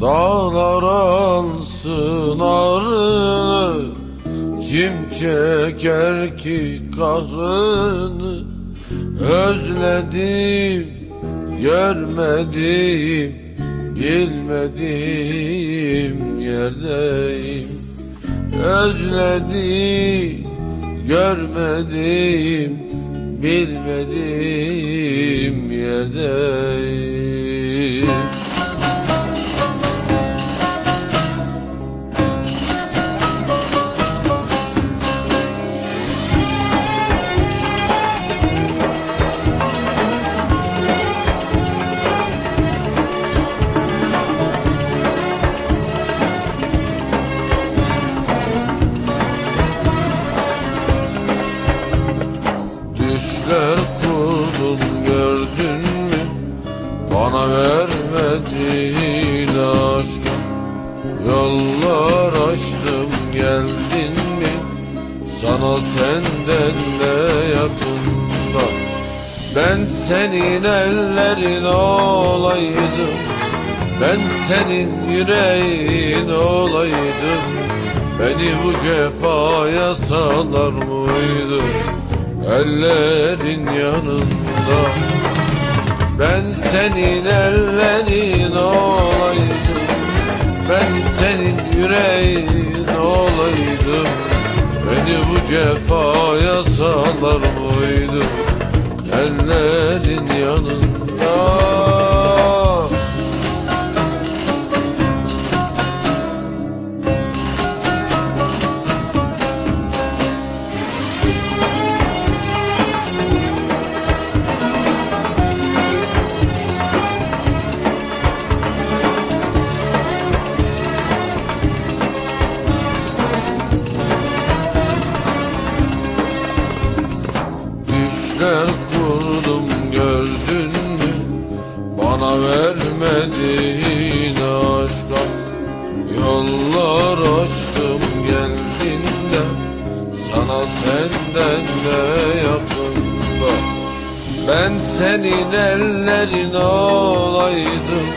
Dağlar alsın ağrını Kim çeker ki kahrını? Özledim görmedim Bilmediğim yerdeyim Özledim görmedim Bilmediğim yerdeyim Düşler kurdum gördün mü? Bana vermedin aşkı. Yollar açtım geldin mi? Sana senden de yakında. Ben senin ellerin olaydım. Ben senin yüreğin olaydım. Beni bu cefaya salar mıydı Ellerin yanında Ben senin ellerin olaydım. Ben senin yüreğin olaydım. Beni bu cefaya salar mıydım Ellerin yanında Düşler kurdum gördün mü? Bana vermedin aşka Yollar açtım geldin de Sana senden de yakında Ben senin ellerin olaydım.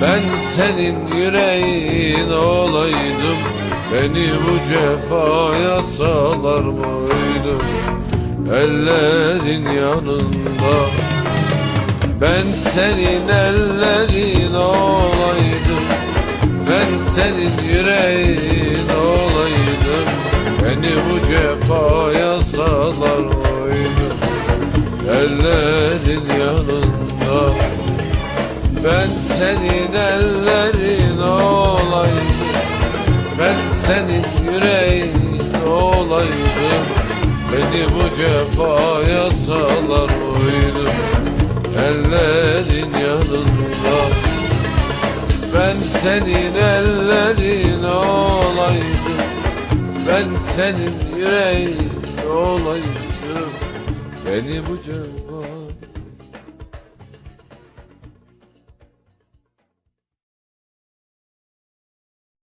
Ben senin yüreğin olaydım. Beni bu cefaya salar mıydım Ellerin yanında. Ben senin ellerin olaydım. Ben senin yüreğin olaydım. Beni bu cefaya salar mıydım Ellerin yanında. Ben senin ellerin olaydım. Ben senin cefaya salar mıydım Ellerin yanında. Ben senin ellerin olaydım Ben senin yüreğin olaydım. Beni bu cefaya